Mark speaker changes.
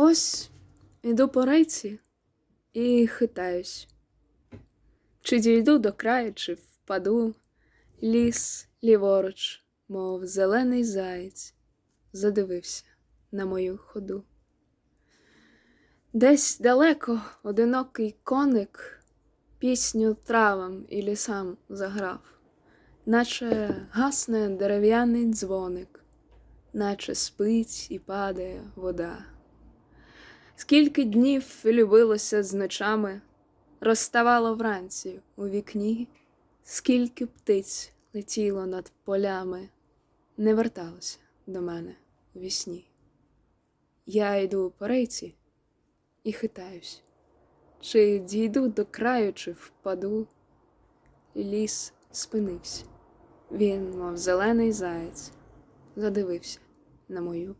Speaker 1: Ось іду по рейці і хитаюсь. Чи дійду до краю, чи впаду, ліс ліворуч, мов зелений заєць, задивився на мою ходу. Десь далеко одинокий коник пісню травам і лісам заграв, наче гасне дерев'яний дзвоник, наче спить і падає вода. Скільки днів любилося з ночами, розставало вранці у вікні, скільки птиць летіло над полями, не верталося до мене у вісні. Я йду по рейці і хитаюсь, чи дійду до краю, чи впаду. Ліс спинився. Він, мов зелений заєць, задивився на мою